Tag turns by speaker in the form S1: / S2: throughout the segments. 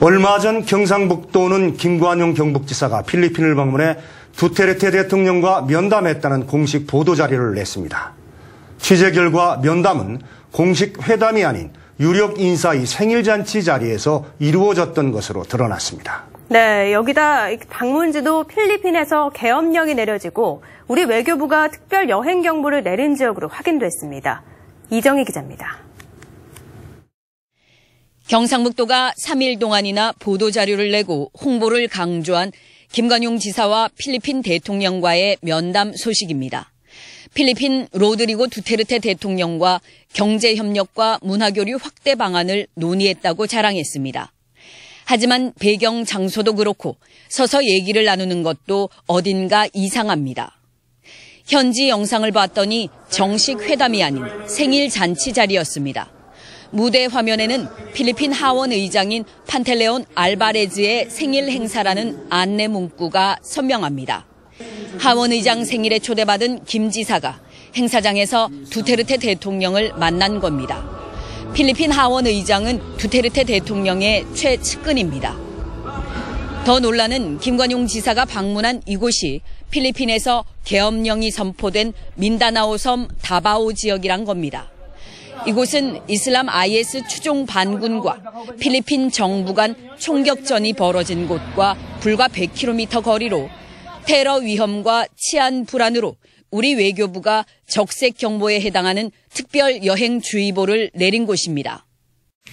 S1: 얼마 전 경상북도는 김관용 경북지사가 필리핀을 방문해 두테르테 대통령과 면담했다는 공식 보도 자료를 냈습니다. 취재 결과 면담은 공식 회담이 아닌 유력 인사의 생일잔치 자리에서 이루어졌던 것으로 드러났습니다.
S2: 네, 여기다 방문지도 필리핀에서 계엄령이 내려지고 우리 외교부가 특별 여행 경보를 내린 지역으로 확인됐습니다. 이정희 기자입니다.
S3: 경상북도가 3일 동안이나 보도자료를 내고 홍보를 강조한 김관용 지사와 필리핀 대통령과의 면담 소식입니다. 필리핀 로드리고 두테르테 대통령과 경제협력과 문화교류 확대 방안을 논의했다고 자랑했습니다. 하지만 배경 장소도 그렇고 서서 얘기를 나누는 것도 어딘가 이상합니다. 현지 영상을 봤더니 정식 회담이 아닌 생일 잔치 자리였습니다. 무대 화면에는 필리핀 하원 의장인 판텔레온 알바레즈의 생일 행사라는 안내 문구가 선명합니다. 하원 의장 생일에 초대받은 김 지사가 행사장에서 두테르테 대통령을 만난 겁니다. 필리핀 하원 의장은 두테르테 대통령의 최측근입니다. 더 논란은 김관용 지사가 방문한 이곳이 필리핀에서 계엄령이 선포된 민다나오 섬 다바오 지역이란 겁니다. 이곳은 이슬람 IS 추종 반군과 필리핀 정부 간 총격전이 벌어진 곳과 불과 100km 거리로 테러 위험과 치안 불안으로 우리 외교부가 적색 경보에 해당하는 특별 여행 주의보를 내린 곳입니다.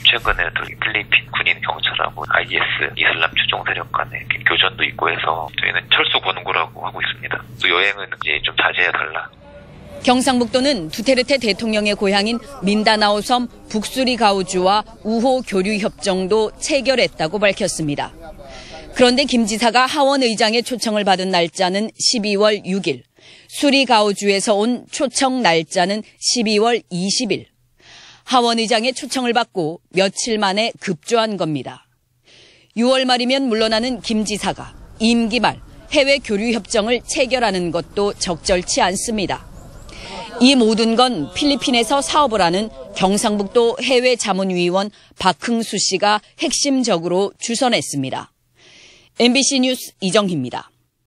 S4: 최근에 필리핀 군인 경찰하고 IS 이슬람 추종 세력 간의 교전도 있고 해서 저희는 철수 권고라고 하고 있습니다. 또 여행은 이제 좀 자제해 달라.
S3: 경상북도는 두테르테 대통령의 고향인 민다나오 섬 북수리 가우주와 우호 교류 협정도 체결했다고 밝혔습니다. 그런데 김 지사가 하원 의장의 초청을 받은 날짜는 12월 6일, 수리 가우주에서 온 초청 날짜는 12월 20일. 하원 의장의 초청을 받고 며칠 만에 급조한 겁니다. 6월 말이면 물러나는 김 지사가 임기 말 해외 교류 협정을 체결하는 것도 적절치 않습니다. 이 모든 건 필리핀에서 사업을 하는 경상북도 해외 자문위원 박흥수 씨가 핵심적으로 주선했습니다. MBC 뉴스 이정희입니다.